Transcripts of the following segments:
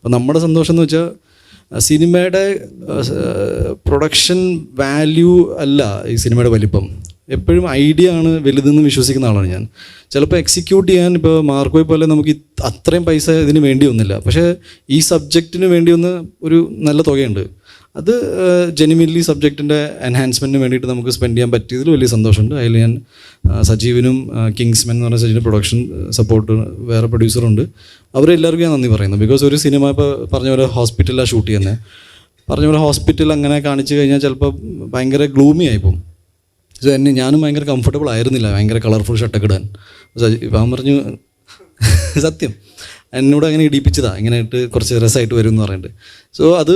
അപ്പം നമ്മുടെ സന്തോഷം എന്ന് വെച്ചാൽ സിനിമയുടെ പ്രൊഡക്ഷൻ വാല്യൂ അല്ല ഈ സിനിമയുടെ വലിപ്പം. എപ്പോഴും ഐഡിയ ആണ് വലുതെന്ന് വിശ്വസിക്കുന്ന ആളാണ് ഞാൻ. ചിലപ്പോൾ എക്സിക്യൂട്ട് ചെയ്യാൻ ഇപ്പോൾ മാർക്കോയെ പോലെ നമുക്ക് അത്രയും പൈസ ഇതിന് വേണ്ടി വന്നില്ല. പക്ഷേ ഈ സബ്ജക്റ്റിന് വേണ്ടി വന്ന് ഒരു നല്ല തുകയുണ്ട്. അത് ജെനുവിൻലി സബ്ജക്റ്റിന്റെ എൻഹാൻസ്മെന്റിന് വേണ്ടിയിട്ട് നമുക്ക് സ്പെൻഡ് ചെയ്യാൻ പറ്റിയതിൽ വലിയ സന്തോഷമുണ്ട്. അതിൽ ഞാൻ സജീവനും കിങ്സ്മെൻ എന്ന് പറഞ്ഞ സജീവിന്റെ പ്രൊഡക്ഷൻ സപ്പോർട്ട് വേറെ പ്രൊഡ്യൂസറുണ്ട് അവരെല്ലാവർക്കും ഞാൻ നന്ദി പറയുന്നു. ബിക്കോസ് ഒരു സിനിമ ഇപ്പോൾ പറഞ്ഞ പോലെ ഹോസ്പിറ്റലിലാണ് ഷൂട്ട് ചെയ്യുന്നത് പറഞ്ഞ പോലെ ഹോസ്പിറ്റൽ അങ്ങനെ കാണിച്ചു കഴിഞ്ഞാൽ ചിലപ്പോൾ ഭയങ്കര ഗ്ലൂമി ആയിപ്പോവും. സോ എന്നെ ഞാനും ഭയങ്കര കംഫർട്ടബിൾ ആയിരുന്നില്ല. ഭയങ്കര കളർഫുൾ ഷർട്ടൊക്കെ ഇടാൻ. സജി- ഇപ്പം പറഞ്ഞു സത്യം. എന്നോട് അങ്ങനെ ഇടിപ്പിച്ചതാണ് ഇങ്ങനെ ഇട്ട് കുറച്ച് രസമായിട്ട് വരും എന്ന് പറഞ്ഞിട്ട്. സോ അത്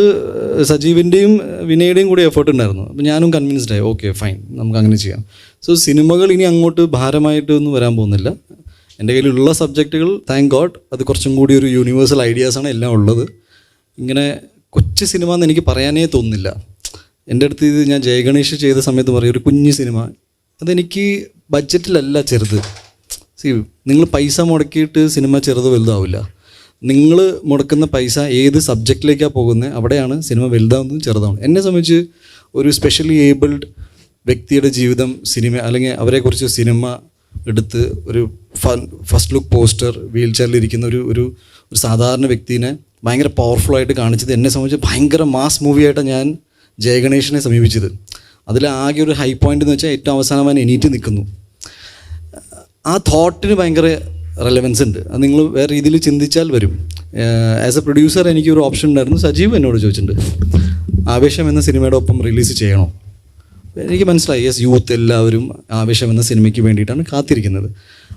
സജീവിന്റെയും വിനയുടെയും കൂടി എഫേർട്ട് ഉണ്ടായിരുന്നു. അപ്പോൾ ഞാനും കൺവിൻസ്ഡ് ആയി. ഓക്കെ ഫൈൻ നമുക്ക് അങ്ങനെ ചെയ്യാം. സോ സിനിമകൾ ഇനി അങ്ങോട്ട് ഭാരമായിട്ട് ഒന്നും വരാൻ പോകുന്നില്ല. എന്റെ കയ്യിലുള്ള സബ്ജക്റ്റുകൾ താങ്ക് ഗോഡ് അത് കുറച്ചും കൂടി ഒരു യൂണിവേഴ്സൽ ഐഡിയാസാണ് എല്ലാം ഉള്ളത്. ഇങ്ങനെ കൊച്ചു സിനിമ എന്ന് എനിക്ക് പറയാനേ തോന്നുന്നില്ല. എന്റെ അടുത്ത് ഇത് ഞാൻ ജയഗണേഷ് ചെയ്ത സമയത്ത് പറയും ഒരു കുഞ്ഞു സിനിമ അതെനിക്ക് ബഡ്ജറ്റിലല്ല ചെറുത്. സി നിങ്ങൾ പൈസ മുടക്കിയിട്ട് സിനിമ ചെറുത് വലുതാവില്ല. നിങ്ങൾ മുടക്കുന്ന പൈസ ഏത് സബ്ജക്റ്റിലേക്കാണ് പോകുന്നത് അവിടെയാണ് സിനിമ വലുതാവുന്നതും ചെറുതാവുന്നത്. എന്നെ സംബന്ധിച്ച് ഒരു സ്പെഷ്യലി ഏബിൾഡ് വ്യക്തിയുടെ ജീവിതം സിനിമ അല്ലെങ്കിൽ അവരെക്കുറിച്ച് സിനിമ എടുത്ത് ഒരു ഫസ്റ്റ് ലുക്ക് പോസ്റ്റർ വീൽ ചെയറിലിരിക്കുന്ന ഒരു ഒരു ഒരു സാധാരണ വ്യക്തിനെ ഭയങ്കര പവർഫുൾ ആയിട്ട് കാണിച്ചത് എന്നെ സംബന്ധിച്ച് ഭയങ്കര മാസ് മൂവിയായിട്ടാണ് ഞാൻ ജയഗണേഷിനെ സമീപിച്ചത്. അതിൽ ആകെ ഒരു ഹൈ പോയിന്റ് എന്ന് വെച്ചാൽ ഏറ്റവും അവസാനം എനിറ്റ് എണീറ്റ് നിൽക്കുന്നു. ആ തോട്ടിന് ഭയങ്കര റെലവൻസ് ഉണ്ട്. അത് നിങ്ങൾ വേറെ രീതിയിൽ ചിന്തിച്ചാൽ വരും. ആസ് എ പ്രൊഡ്യൂസർ എനിക്കൊരു ഓപ്ഷൻ ഉണ്ടായിരുന്നു. സജീവ് എന്നോട് ചോദിച്ചിട്ടുണ്ട്. ആവേശം എന്ന സിനിമയുടെ ഒപ്പം റിലീസ് ചെയ്യണോ? എനിക്ക് മനസ്സിലായി. യെസ് യൂത്ത് എല്ലാവരും ആവേശം എന്ന സിനിമയ്ക്ക് വേണ്ടിയിട്ടാണ് കാത്തിരിക്കുന്നത്.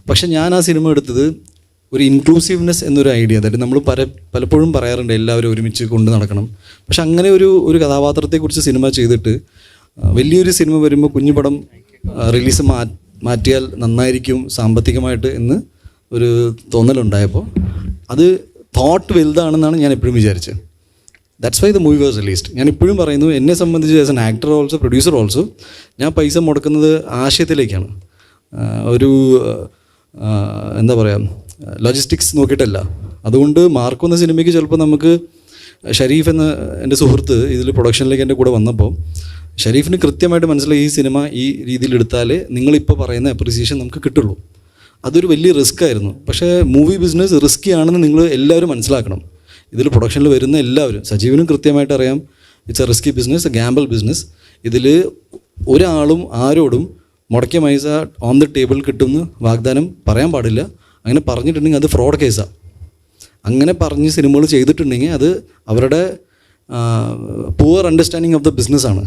പക്ഷേ ഞാൻ ആ സിനിമ എടുത്തത് ഒരു ഇൻക്ലൂസീവ്നെസ് എന്നൊരു ഐഡിയ അതായത് നമ്മൾ പല പലപ്പോഴും പറയാറുണ്ട് എല്ലാവരും ഒരുമിച്ച് കൊണ്ട് നടക്കണം. പക്ഷെ അങ്ങനെ ഒരു ഒരു കഥാപാത്രത്തെക്കുറിച്ച് സിനിമ ചെയ്തിട്ട് വലിയൊരു സിനിമ വരുമ്പോൾ കുഞ്ഞു പടം റിലീസ് മാ മാറ്റിയാൽ നന്നായിരിക്കും സാമ്പത്തികമായിട്ട് എന്ന് ഒരു തോന്നലുണ്ടായപ്പോൾ. അത് തോട്ട് വലുതാണെന്നാണ് ഞാൻ എപ്പോഴും വിചാരിച്ചത്. That's why the movie was released ഞാൻ ഇപ്പോഴും പറയുന്നു എന്നെ സംബന്ധിച്ച് as an actor also producer also ഞാൻ പൈസ മുടക്കുന്നത് ആശയത്തിലേക്കാണ്. ഒരു എന്താ പറയുക ലോജിസ്റ്റിക്സ് നോക്കിയിട്ടല്ല. അതുകൊണ്ട് മാർക്ക് എന്ന സിനിമയ്ക്ക് ചിലപ്പോൾ നമുക്ക് ഷരീഫ് എന്ന എന്റെ സുഹൃത്ത് ഇതിൽ പ്രൊഡക്ഷനിലേക്ക് എന്റെ കൂടെ വന്നപ്പോൾ ഷരീഫിന് കൃത്യമായിട്ട് മനസ്സിലായി ഈ സിനിമ ഈ രീതിയിൽ എടുത്താലേ നിങ്ങളിപ്പോൾ പറയുന്ന അപ്രിസിയേഷൻ നമുക്ക് കിട്ടുള്ളൂ. അതൊരു വലിയ റിസ്ക് ആയിരുന്നു. പക്ഷേ മൂവി ബിസിനസ് റിസ്ക്കി ആണെന്ന് നിങ്ങൾ എല്ലാവരും മനസ്സിലാക്കണം. ഇതിൽ പ്രൊഡക്ഷനിൽ വരുന്ന എല്ലാവരും സജീവനും കൃത്യമായിട്ട് അറിയാം it's a risky business gamble business ഇതിൽ ഒരാളും ആരോടും മുടക്കിയ മൈസ ഓൺ ദി ടേബിൾ കിട്ടുമെന്ന് വാഗ്ദാനം പറയാൻ പാടില്ല. അങ്ങനെ പറഞ്ഞിട്ടുണ്ടെങ്കിൽ അത് ഫ്രോഡ് കേസാണ് അങ്ങനെ പറഞ്ഞ് സിനിമകൾ ചെയ്തിട്ടുണ്ടെങ്കിൽ അത് അവരുടെ പുവർ അണ്ടർസ്റ്റാൻഡിങ് ഓഫ് ദ ബിസിനസ്സാണ്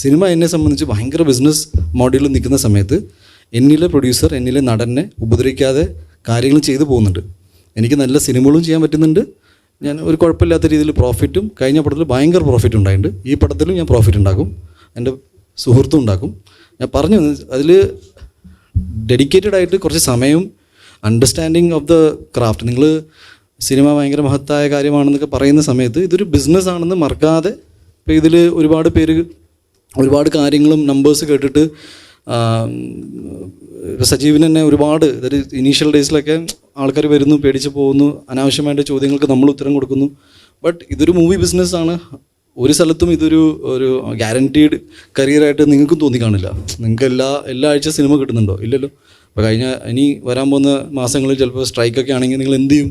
സിനിമ എന്നെ സംബന്ധിച്ച് ഭയങ്കര ബിസിനസ് മോഡലിൽ നിൽക്കുന്ന സമയത്ത് എന്നിലെ പ്രൊഡ്യൂസർ എന്നിലെ നടനെ ഉപദ്രവിക്കാതെ കാര്യങ്ങൾ ചെയ്തു പോകുന്നുണ്ട്. എനിക്ക് നല്ല സിനിമകളും ചെയ്യാൻ പറ്റുന്നുണ്ട്. ഞാൻ ഒരു കുഴപ്പമില്ലാത്ത രീതിയിൽ പ്രോഫിറ്റും കഴിഞ്ഞ പടത്തിൽ ഭയങ്കര പ്രോഫിറ്റ് ഉണ്ടായിട്ടുണ്ട്. ഈ പടത്തിലും ഞാൻ പ്രോഫിറ്റ് ഉണ്ടാക്കും. എന്റെ സുഹൃത്തും ഉണ്ടാക്കും. ഞാൻ പറഞ്ഞു അതിൽ ഡെഡിക്കേറ്റഡ് ആയിട്ട് കുറച്ച് സമയവും അണ്ടർസ്റ്റാൻഡിങ് ഓഫ് ദ ക്രാഫ്റ്റ് നിങ്ങൾ സിനിമ ഭയങ്കര മഹത്തായ കാര്യമാണെന്നൊക്കെ പറയുന്ന സമയത്ത് ഇതൊരു ബിസിനസ് ആണെന്ന് മറക്കാതെ ഇപ്പോൾ ഇതിൽ ഒരുപാട് പേര് ഒരുപാട് കാര്യങ്ങളും നമ്പേഴ്സ് കേട്ടിട്ട് സജീവിന് തന്നെ ഒരുപാട് അതായത് ഇനീഷ്യൽ ഡേയ്സിലൊക്കെ ആൾക്കാർ വരുന്നു പേടിച്ച് പോകുന്നു അനാവശ്യമായിട്ട് ചോദ്യങ്ങൾക്ക് നമ്മൾ ഉത്തരം കൊടുക്കുന്നു. ബട്ട് ഇതൊരു മൂവി ബിസിനസ്സാണ് ഒരു സ്ഥലത്തും ഇതൊരു ഒരു ഗ്യാരണ്ടീഡ് കരിയറായിട്ട് നിങ്ങൾക്കും തോന്നി കാണില്ല. നിങ്ങൾക്ക് എല്ലാ എല്ലാ ആഴ്ച സിനിമ കിട്ടുന്നുണ്ടോ? ഇല്ലല്ലോ. അപ്പോൾ കഴിഞ്ഞ ഇനി വരാൻ പോകുന്ന മാസങ്ങളിൽ ചിലപ്പോൾ സ്ട്രൈക്കൊക്കെ ആണെങ്കിൽ നിങ്ങൾ എന്ത് ചെയ്യും?